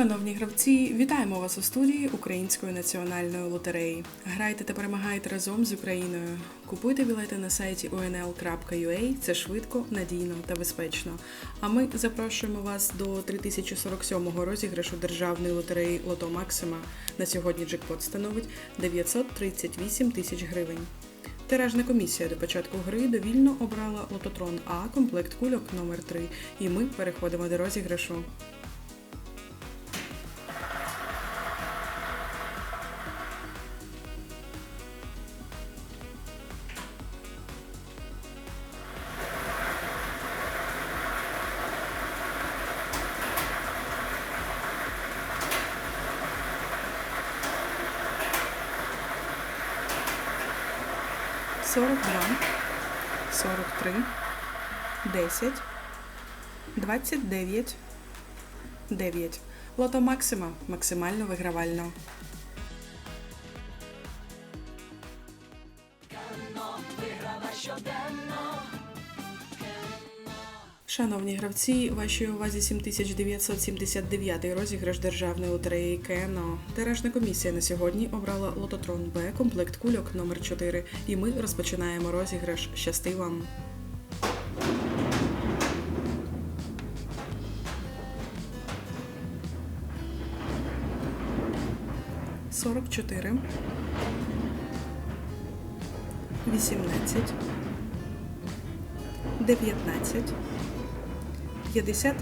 Шановні гравці, вітаємо вас у студії Української національної лотереї. Грайте та перемагайте разом з Україною. Купуйте білети на сайті unl.ua. Це швидко, надійно та безпечно. А ми запрошуємо вас до 3047-го розіграшу державної лотереї Лото Максима. На сьогодні джекпот становить 938 тисяч гривень. Тиражна комісія до початку гри довільно обрала лототрон А комплект кульок номер 3 І ми переходимо до розіграшу. Сорок два, сорок три, десять, двадцять дев'ять, дев'ять. Лото Максима максимально вигравально. Шановні гравці, вашій увазі 7979 розіграш державної лотереї КНО. Тиражна комісія на сьогодні обрала лототрон Б комплект кульок номер 4 І ми розпочинаємо розіграш. Щасти вам! Сорок чотири. Вісімнадцять. Дев'ятнадцять. 58,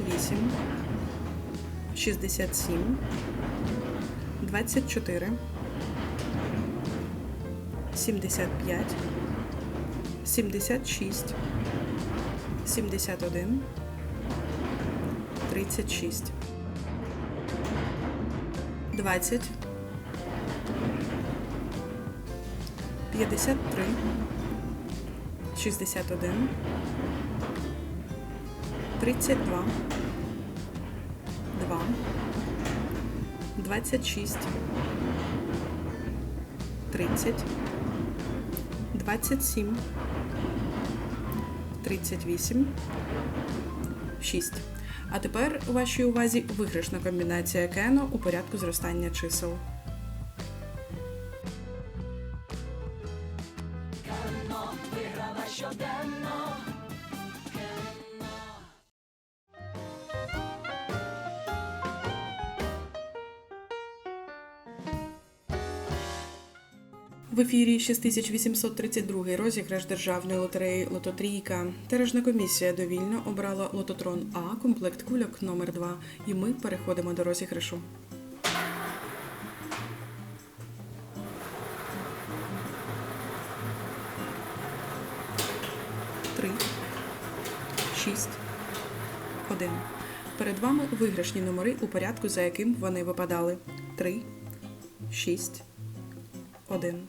67, 24, 75, 76, 71, 36, 20, 53, 61, 32, 2, 26, 30, 27, 38, 6. А тепер у вашій увазі виграшна комбінація кено у порядку зростання чисел. В ефірі 6832 розіграш державної лотереї Лототрійка. Тиражна комісія довільно обрала лототрон А комплект кульок номер 2 І ми переходимо до розіграшу. Три, шість, один. Перед вами виграшні номери у порядку, за яким вони випадали. Три, шість, один.